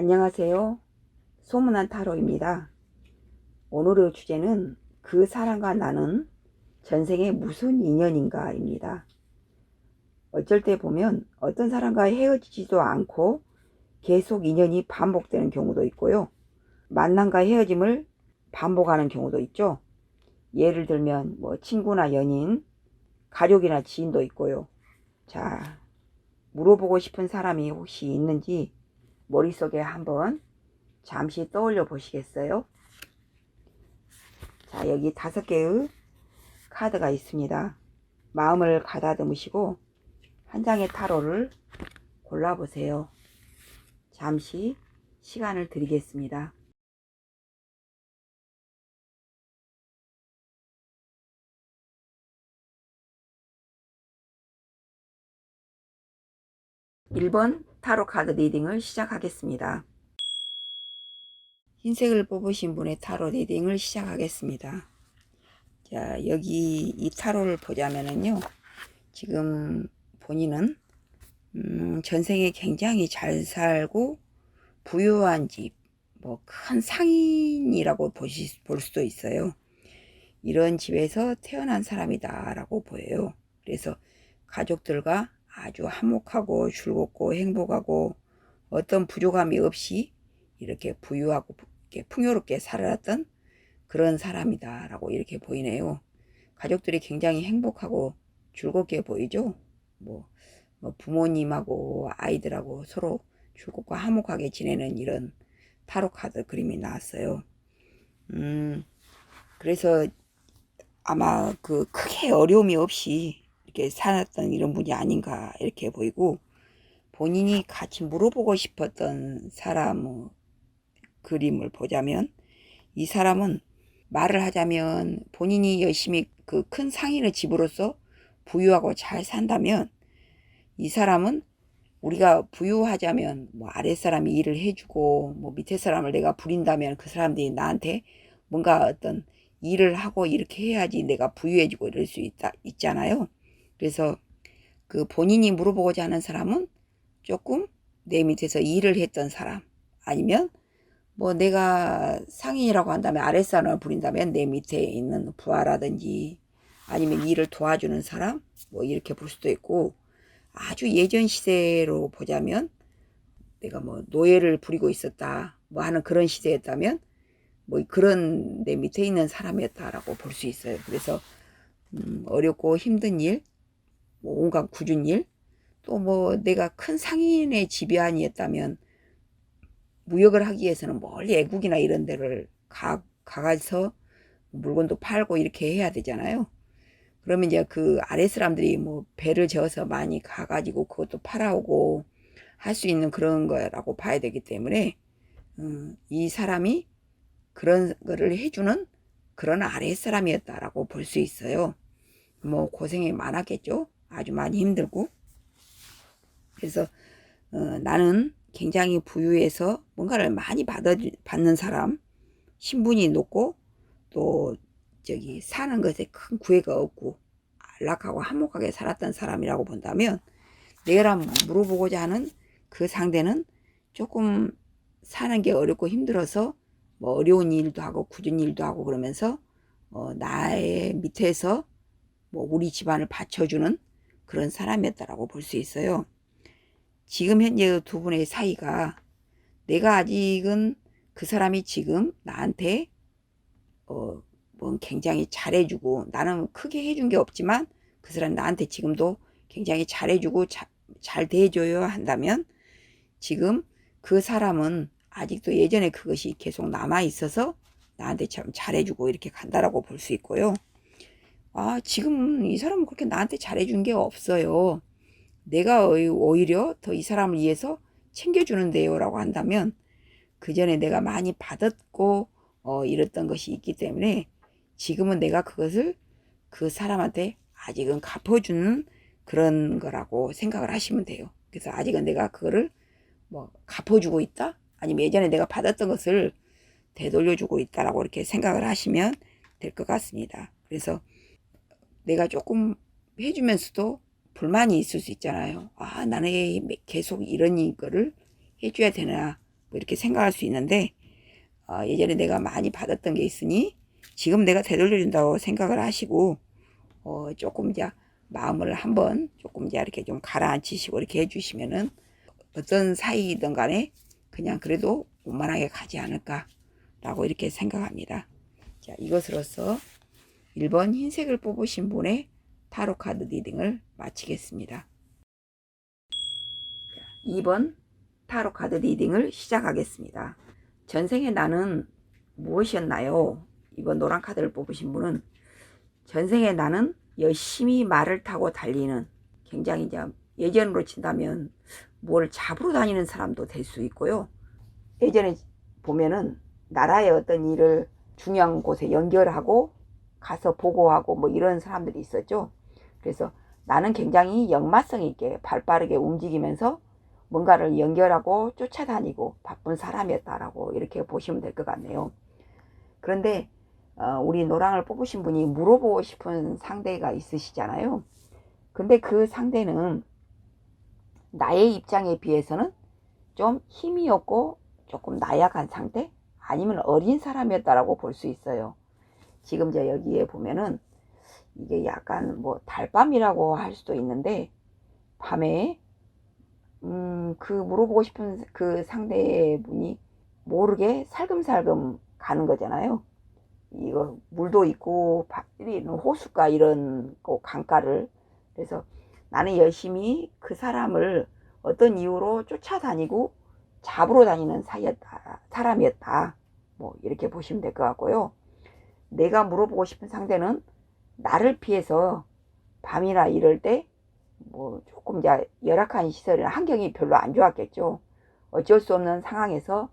안녕하세요. 소문난 타로입니다. 오늘의 주제는 그 사람과 나는 전생에 무슨 인연인가입니다. 어쩔 때 보면 어떤 사람과 헤어지지도 않고 계속 인연이 반복되는 경우도 있고요. 만남과 헤어짐을 반복하는 경우도 있죠. 예를 들면 뭐 친구나 연인, 가족이나 지인도 있고요. 자, 물어보고 싶은 사람이 혹시 있는지 머릿속에 한번 잠시 떠올려 보시겠어요? 자, 여기 다섯 개의 카드가 있습니다. 마음을 가다듬으시고 한 장의 타로를 골라보세요. 잠시 시간을 드리겠습니다. 일번 타로 카드 리딩을 시작하겠습니다. 흰색을 뽑으신 분의 타로 리딩을 시작하겠습니다. 자, 여기 이 타로를 보자면은요. 지금 본인은 음, 전생에 굉장히 잘 살고 부유한 집, 뭐 큰 상인이라고 보시, 볼 수도 있어요. 이런 집에서 태어난 사람이다라고 보여요. 그래서 가족들과 아주 화목하고 즐겁고 행복하고 어떤 부족함이 없이 이렇게 부유하고 이렇게 풍요롭게 살았던 그런 사람이다라고 이렇게 보이네요. 가족들이 굉장히 행복하고 즐겁게 보이죠. 뭐, 뭐 부모님하고 아이들하고 서로 즐겁고 화목하게 지내는 이런 타로 카드 그림이 나왔어요. 음, 그래서 아마 그 크게 어려움이 없이 이렇게 살았던 이런 분이 아닌가 이렇게 보이고 본인이 같이 물어보고 싶었던 사람 그림을 보자면 이 사람은 말을 하자면 본인이 열심히 그 큰 상인의 집으로서 부유하고 잘 산다면 이 사람은 우리가 부유하자면 뭐 아랫사람이 일을 해주고 뭐 밑에 사람을 내가 부린다면 그 사람들이 나한테 뭔가 어떤 일을 하고 이렇게 해야지 내가 부유해지고 이럴 수 있다 있잖아요. 그래서 그 본인이 물어보고자 하는 사람은 조금 내 밑에서 일을 했던 사람 아니면 뭐 내가 상인이라고 한다면 아랫사람을 부린다면 내 밑에 있는 부하라든지 아니면 일을 도와주는 사람 뭐 이렇게 볼 수도 있고 아주 예전 시대로 보자면 내가 뭐 노예를 부리고 있었다 뭐 하는 그런 시대였다면 뭐 그런 내 밑에 있는 사람이었다라고 볼 수 있어요. 그래서 음 어렵고 힘든 일, 뭐 온갖 굳은 일, 또 뭐 내가 큰 상인의 지배안이었다면 무역을 하기 위해서는 멀리 애국이나 이런 데를 가, 가서 물건도 팔고 이렇게 해야 되잖아요. 그러면 이제 그 아래 사람들이 뭐 배를 저어서 많이 가가지고 그것도 팔아오고 할 수 있는 그런 거라고 봐야 되기 때문에 음, 이 사람이 그런 거를 해주는 그런 아래 사람이었다라고 볼 수 있어요. 뭐 고생이 많았겠죠. 아주 많이 힘들고. 그래서 어, 나는 굉장히 부유해서 뭔가를 많이 받아, 받는 사람, 신분이 높고 또 저기 사는 것에 큰 구애가 없고 안락하고 화목하게 살았던 사람이라고 본다면 내가 물어보고자 하는 그 상대는 조금 사는 게 어렵고 힘들어서 뭐 어려운 일도 하고 굳은 일도 하고 그러면서 어 나의 밑에서 뭐 우리 집안을 받쳐주는 그런 사람이었다라고 볼 수 있어요. 지금 현재 두 분의 사이가 내가 아직은 그 사람이 지금 나한테 어, 뭐 굉장히 잘해주고 나는 크게 해준 게 없지만 그 사람 나한테 지금도 굉장히 잘해주고 자, 잘 대해줘요 한다면 지금 그 사람은 아직도 예전에 그것이 계속 남아 있어서 나한테 참 잘해주고 이렇게 간다라고 볼 수 있고요. 아 지금 이 사람은 그렇게 나한테 잘해준 게 없어요. 내가 오히려 더 이 사람을 위해서 챙겨주는데요 라고 한다면 그 전에 내가 많이 받았고 어, 이랬던 것이 있기 때문에 지금은 내가 그것을 그 사람한테 아직은 갚아주는 그런 거라고 생각을 하시면 돼요. 그래서 아직은 내가 그거를 뭐 갚아주고 있다? 아니면 예전에 내가 받았던 것을 되돌려주고 있다라고 이렇게 생각을 하시면 될 것 같습니다. 그래서 내가 조금 해주면서도 불만이 있을 수 있잖아요. 아, 나는 계속 이런 거를 해줘야 되나. 뭐 이렇게 생각할 수 있는데 어, 예전에 내가 많이 받았던 게 있으니 지금 내가 되돌려준다고 생각을 하시고 어, 조금 이제 마음을 한번 조금 이제 이렇게 좀 가라앉히시고 이렇게 해주시면은 어떤 사이든 간에 그냥 그래도 원만하게 가지 않을까라고 이렇게 생각합니다. 자, 이것으로서 1번 흰색을 뽑으신 분의 타로 카드 리딩을 마치겠습니다. 2번 타로 카드 리딩을 시작하겠습니다. 전생에 나는 무엇이었나요? 이번 노란 카드를 뽑으신 분은 전생에 나는 열심히 말을 타고 달리는 굉장히 이제 예전으로 친다면 뭘 잡으러 다니는 사람도 될 수 있고요. 예전에 보면은 나라의 어떤 일을 중요한 곳에 연결하고 가서 보고하고 뭐 이런 사람들이 있었죠. 그래서 나는 굉장히 역마성 있게 발 빠르게 움직이면서 뭔가를 연결하고 쫓아다니고 바쁜 사람이었다라고 이렇게 보시면 될 것 같네요. 그런데 어, 우리 노랑을 뽑으신 분이 물어보고 싶은 상대가 있으시잖아요. 근데 그 상대는 나의 입장에 비해서는 좀 힘이 없고 조금 나약한 상태 아니면 어린 사람이었다라고 볼 수 있어요. 지금 저 여기에 보면은 이게 약간 뭐 달밤이라고 할 수도 있는데 밤에 음, 그 물어보고 싶은 그 상대분이 모르게 살금살금 가는 거잖아요. 이거 물도 있고 이런 호수가 이런 거 강가를. 그래서 나는 열심히 그 사람을 어떤 이유로 쫓아다니고 잡으러 다니는 사이였다 사람이었다. 뭐 이렇게 보시면 될 것 같고요 내가 물어보고 싶은 상대는 나를 피해서 밤이나 이럴 때 뭐 조금 이제 열악한 시설이나 환경이 별로 안 좋았겠죠 어쩔 수 없는 상황에서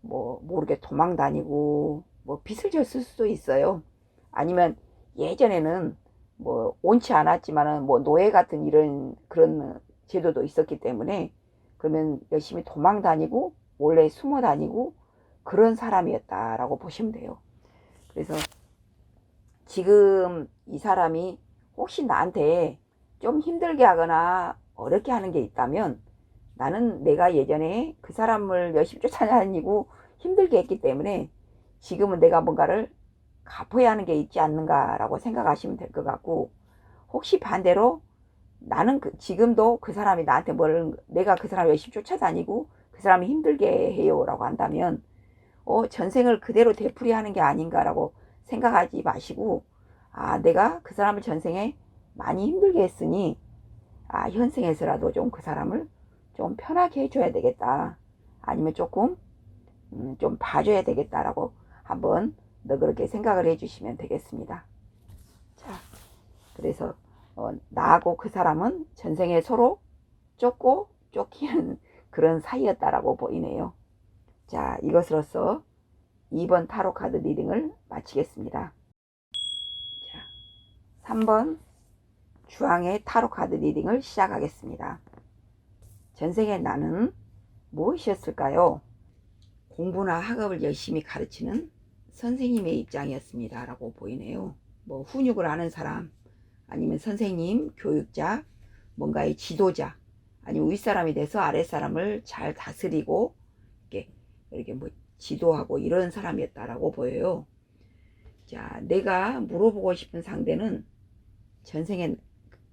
뭐 모르게 도망 다니고 뭐 빚을 졌을 수도 있어요 아니면 예전에는 뭐 옳지 않았지만은 뭐 노예 같은 이런 그런 제도도 있었기 때문에 그러면 열심히 도망 다니고 몰래 숨어 다니고 그런 사람이었다라고 보시면 돼요. 그래서 지금 이 사람이 혹시 나한테 좀 힘들게 하거나 어렵게 하는 게 있다면 나는 내가 예전에 그 사람을 열심히 쫓아다니고 힘들게 했기 때문에 지금은 내가 뭔가를 갚아야 하는 게 있지 않는가라고 생각하시면 될 것 같고 혹시 반대로 나는 그, 지금도 그 사람이 나한테 뭘 내가 그 사람 열심히 쫓아다니고 그 사람이 힘들게 해요라고 한다면 어 전생을 그대로 되풀이하는 게 아닌가라고 생각하지 마시고 아 내가 그 사람을 전생에 많이 힘들게 했으니 아 현생에서라도 좀 그 사람을 좀 편하게 해줘야 되겠다 아니면 조금 음, 좀 봐줘야 되겠다라고 한번 너 그렇게 생각을 해주시면 되겠습니다. 자, 그래서 어, 나하고 그 사람은 전생에 서로 쫓고 쫓기는 그런 사이였다라고 보이네요. 자, 이것으로서 2번 타로 카드 리딩을 마치겠습니다. 자, 3번 주황의 타로 카드 리딩을 시작하겠습니다. 전생에 나는 무엇이었을까요? 공부나 학업을 열심히 가르치는 선생님의 입장이었습니다. 라고 보이네요. 뭐 훈육을 하는 사람 아니면 선생님, 교육자, 뭔가의 지도자 아니면 윗사람이 돼서 아랫사람을 잘 다스리고 이렇게 뭐 지도하고 이런 사람이었다라고 보여요. 자, 내가 물어보고 싶은 상대는 전생에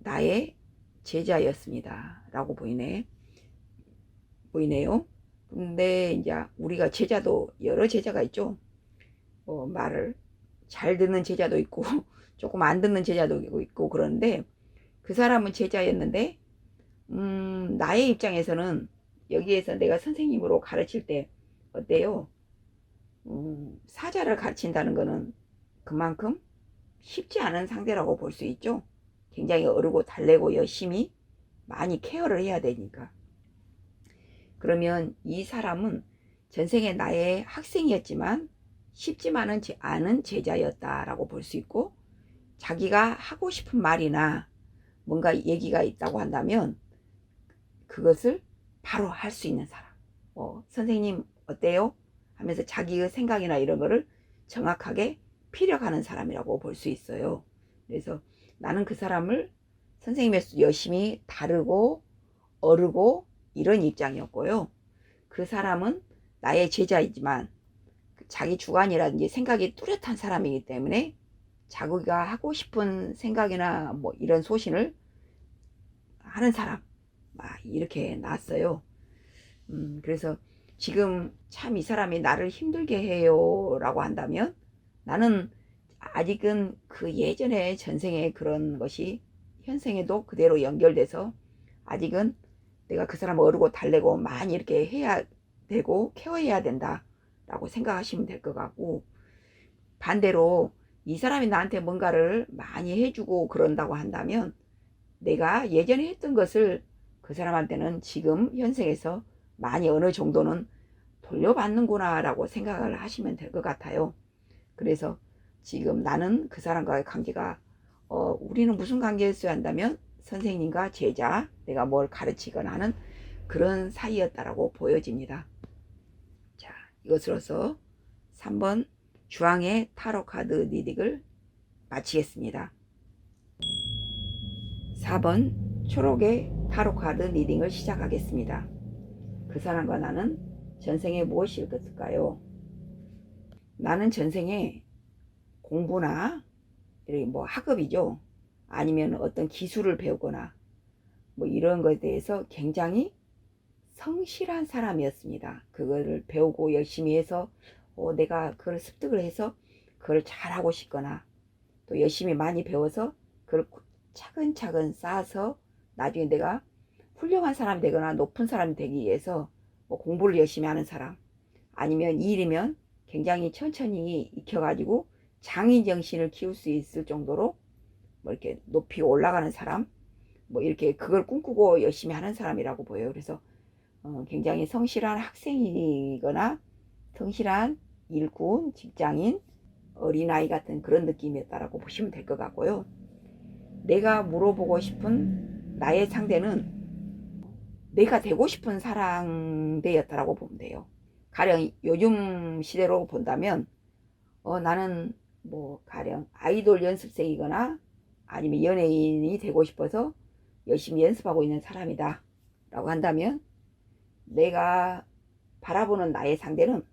나의 제자였습니다. 라고 보이네. 보이네요. 근데 이제 우리가 제자도 여러 제자가 있죠. 어, 말을 잘 듣는 제자도 있고 조금 안 듣는 제자도 있고 그런데 그 사람은 제자였는데 음, 나의 입장에서는 여기에서 내가 선생님으로 가르칠 때 어때요? 음, 사자를 가르친다는 거는 그만큼 쉽지 않은 상대라고 볼 수 있죠. 굉장히 어르고 달래고 열심히 많이 케어를 해야 되니까. 그러면 이 사람은 전생에 나의 학생이었지만 쉽지만은 않은 제자였다라고 볼 수 있고 자기가 하고 싶은 말이나 뭔가 얘기가 있다고 한다면 그것을 바로 할 수 있는 사람. 어, 선생님 어때요? 하면서 자기의 생각이나 이런 거를 정확하게 피력하는 사람이라고 볼 수 있어요. 그래서 나는 그 사람을 선생님의 열심히 다루고 어르고 이런 입장이었고요. 그 사람은 나의 제자이지만 그 자기 주관이라든지 생각이 뚜렷한 사람이기 때문에 자기가 하고 싶은 생각이나 뭐 이런 소신을 하는 사람 막 이렇게 나왔어요. 음, 그래서 지금 참 이 사람이 나를 힘들게 해요 라고 한다면 나는 아직은 그 예전에 전생의 그런 것이 현생에도 그대로 연결돼서 아직은 내가 그 사람 어르고 달래고 많이 이렇게 해야 되고 케어해야 된다 라고 생각하시면 될 것 같고 반대로 이 사람이 나한테 뭔가를 많이 해주고 그런다고 한다면 내가 예전에 했던 것을 그 사람한테는 지금 현생에서 많이 어느 정도는 돌려받는구나 라고 생각을 하시면 될 것 같아요. 그래서 지금 나는 그 사람과의 관계가 어, 우리는 무슨 관계였어야 한다면 선생님과 제자 내가 뭘 가르치거나 하는 그런 사이였다라고 보여집니다. 자 이것으로서 3번 주황의 타로 카드 리딩을 마치겠습니다. 4번 초록의 타로 카드 리딩을 시작하겠습니다. 그 사람과 나는 전생에 무엇이 있을까요? 나는 전생에 공부나 이렇게 뭐 학업이죠. 아니면 어떤 기술을 배우거나 뭐 이런 것에 대해서 굉장히 성실한 사람이었습니다. 그거를 배우고 열심히 해서 어, 내가 그걸 습득을 해서 그걸 잘하고 싶거나 또 열심히 많이 배워서 그걸 차근차근 쌓아서 나중에 내가 훌륭한 사람이 되거나 높은 사람이 되기 위해서 뭐 공부를 열심히 하는 사람 아니면 이 일이면 굉장히 천천히 익혀가지고 장인 정신을 키울 수 있을 정도로 뭐 이렇게 높이 올라가는 사람 뭐 이렇게 그걸 꿈꾸고 열심히 하는 사람이라고 보여요. 그래서 어, 굉장히 성실한 학생이거나 성실한 일꾼, 직장인, 어린아이 같은 그런 느낌이었다라고 보시면 될 것 같고요. 내가 물어보고 싶은 나의 상대는 내가 되고 싶은 사랑대였다라고 보면 돼요. 가령 요즘 시대로 본다면 어, 나는 뭐 가령 아이돌 연습생이거나 아니면 연예인이 되고 싶어서 열심히 연습하고 있는 사람이다 라고 한다면 내가 바라보는 나의 상대는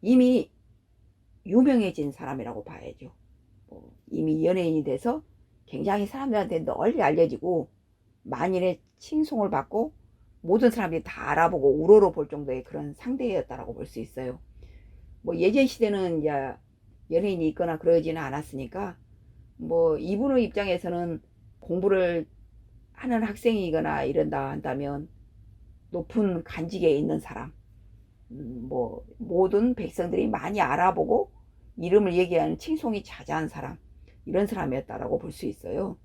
이미 유명해진 사람이라고 봐야죠. 뭐 이미 연예인이 돼서 굉장히 사람들한테 널리 알려지고 만일의 칭송을 받고 모든 사람들이 다 알아보고 우러러 볼 정도의 그런 상대였다라고 볼 수 있어요. 뭐 예전 시대는 이제 연예인이 있거나 그러지는 않았으니까 뭐 이분의 입장에서는 공부를 하는 학생이거나 이런다 한다면 높은 간직에 있는 사람 음, 뭐 모든 백성들이 많이 알아보고 이름을 얘기하는 칭송이 자자한 사람 이런 사람이었다라고 볼 수 있어요.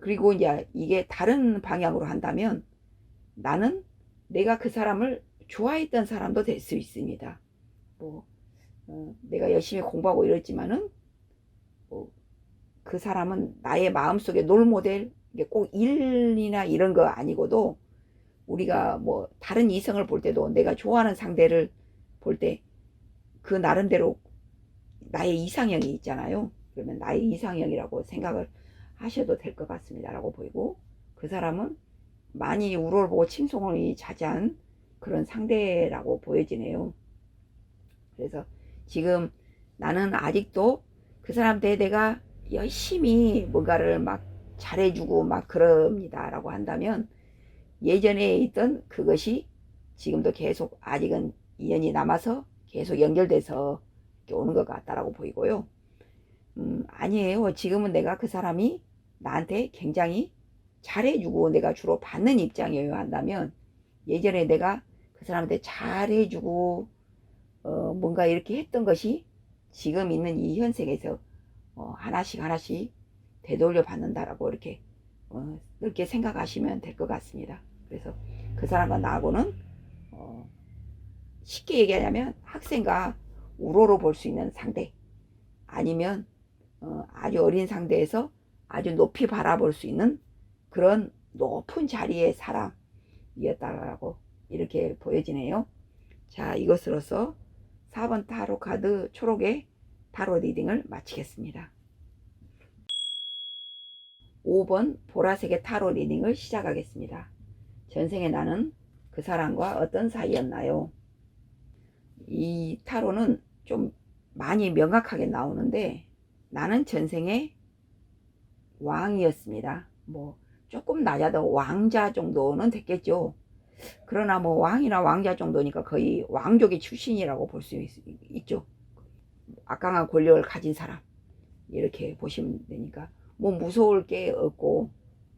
그리고 이제 이게 다른 방향으로 한다면 나는 내가 그 사람을 좋아했던 사람도 될 수 있습니다. 뭐 어, 내가 열심히 공부하고 이랬지만은 뭐, 그 사람은 나의 마음속에 롤 모델 이게 꼭 일이나 이런 거 아니고도 우리가 뭐 다른 이성을 볼 때도 내가 좋아하는 상대를 볼 때 그 나름대로 나의 이상형이 있잖아요. 그러면 나의 이상형이라고 생각을 하셔도 될 것 같습니다라고 보이고 그 사람은 많이 우러보고 칭송을 자제한 그런 상대라고 보여지네요. 그래서 지금 나는 아직도 그 사람한테 내가 열심히 뭔가를 막 잘해주고 막 그럽니다라고 한다면 예전에 있던 그것이 지금도 계속 아직은 인연이 남아서 계속 연결돼서 오는 것 같다라고 보이고요. 음, 아니에요. 지금은 내가 그 사람이 나한테 굉장히 잘해주고 내가 주로 받는 입장이어야 한다면 예전에 내가 그 사람한테 잘해주고 어, 뭔가 이렇게 했던 것이 지금 있는 이 현생에서 어, 하나씩 하나씩 되돌려 받는다라고 이렇게 어, 이렇게 생각하시면 될 것 같습니다. 그래서 그 사람과 나하고는 어, 쉽게 얘기하자면 학생과 우로로 볼 수 있는 상대 아니면 어, 아주 어린 상대에서 아주 높이 바라볼 수 있는 그런 높은 자리의 사람이었다라고 이렇게 보여지네요. 자 이것으로서 4번 타로 카드 초록의 타로 리딩을 마치겠습니다. 5번 보라색의 타로 리딩을 시작하겠습니다. 전생에 나는 그 사람과 어떤 사이였나요? 이 타로는 좀 많이 명확하게 나오는데 나는 전생에 왕이었습니다. 뭐 조금 낮아도 왕자 정도는 됐겠죠. 그러나 뭐 왕이나 왕자 정도니까 거의 왕족의 출신이라고 볼 수 있죠. 악강한 권력을 가진 사람 이렇게 보시면 되니까 뭐 무서울 게 없고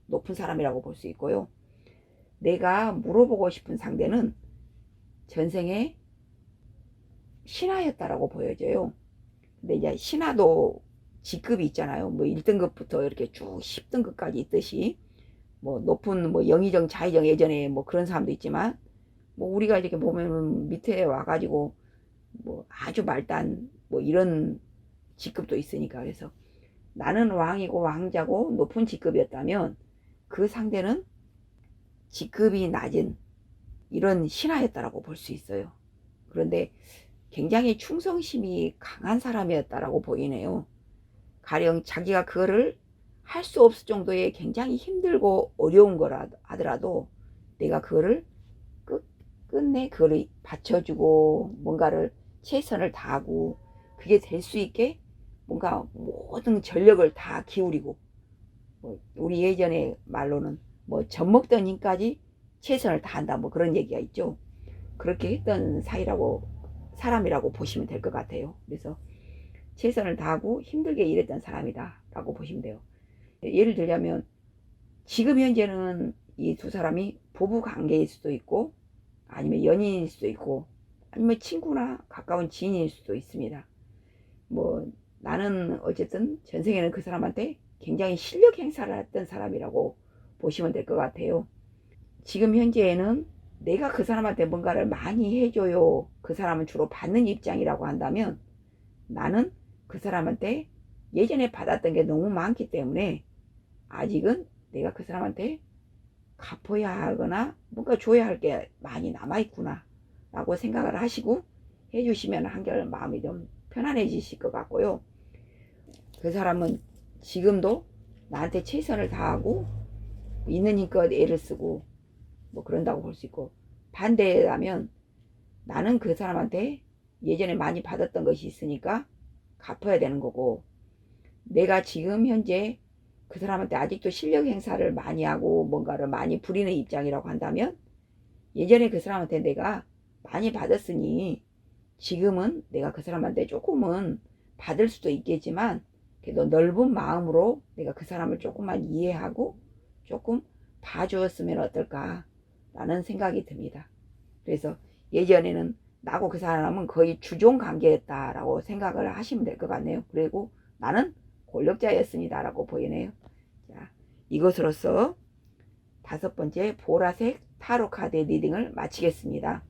높은 사람이라고 볼 수 있고요. 내가 물어보고 싶은 상대는 전생에 신하였다라고 보여져요. 근데 이제 신하도 직급이 있잖아요. 뭐 1등급부터 이렇게 쭉 10등급까지 있듯이 뭐 높은 뭐 영의정, 자의정 예전에 뭐 그런 사람도 있지만 뭐 우리가 이렇게 보면은 밑에 와가지고 뭐 아주 말단 뭐 이런 직급도 있으니까 그래서 나는 왕이고 왕자고 높은 직급이었다면 그 상대는 직급이 낮은 이런 신하였다라고 볼 수 있어요. 그런데 굉장히 충성심이 강한 사람이었다라고 보이네요. 가령 자기가 그거를 할 수 없을 정도의 굉장히 힘들고 어려운 거라 하더라도 내가 그거를 끝, 끝내 그거를 받쳐주고 뭔가를 최선을 다하고 그게 될 수 있게 뭔가 모든 전력을 다 기울이고 뭐 우리 예전에 말로는 뭐 젖먹던 힘까지 최선을 다한다 뭐 그런 얘기가 있죠. 그렇게 했던 사이라고 사람이라고 보시면 될 것 같아요. 그래서 최선을 다하고 힘들게 일했던 사람이다 라고 보시면 돼요. 예를 들자면 지금 현재는 이 두 사람이 부부 관계일 수도 있고 아니면 연인일 수도 있고 아니면 친구나 가까운 지인일 수도 있습니다. 뭐 나는 어쨌든 전생에는 그 사람한테 굉장히 실력 행사를 했던 사람이라고 보시면 될 것 같아요. 지금 현재에는 내가 그 사람한테 뭔가를 많이 해줘요. 그 사람은 주로 받는 입장이라고 한다면 나는 그 사람한테 예전에 받았던 게 너무 많기 때문에 아직은 내가 그 사람한테 갚아야 하거나 뭔가 줘야 할 게 많이 남아 있구나 라고 생각을 하시고 해주시면 한결 마음이 좀 편안해지실 것 같고요. 그 사람은 지금도 나한테 최선을 다하고 있는 힘껏 애를 쓰고 뭐 그런다고 볼 수 있고 반대라면 나는 그 사람한테 예전에 많이 받았던 것이 있으니까 갚아야 되는 거고 내가 지금 현재 그 사람한테 아직도 실력 행사를 많이 하고 뭔가를 많이 부리는 입장이라고 한다면 예전에 그 사람한테 내가 많이 받았으니 지금은 내가 그 사람한테 조금은 받을 수도 있겠지만 그래도 넓은 마음으로 내가 그 사람을 조금만 이해하고 조금 봐주었으면 어떨까 라는 생각이 듭니다. 그래서 예전에는 나고 그 사람은 거의 주종 관계였다라고 생각을 하시면 될 것 같네요. 그리고 나는 권력자였습니다라고 보이네요. 자, 이것으로서 다섯 번째 보라색 타로 카드 리딩을 마치겠습니다.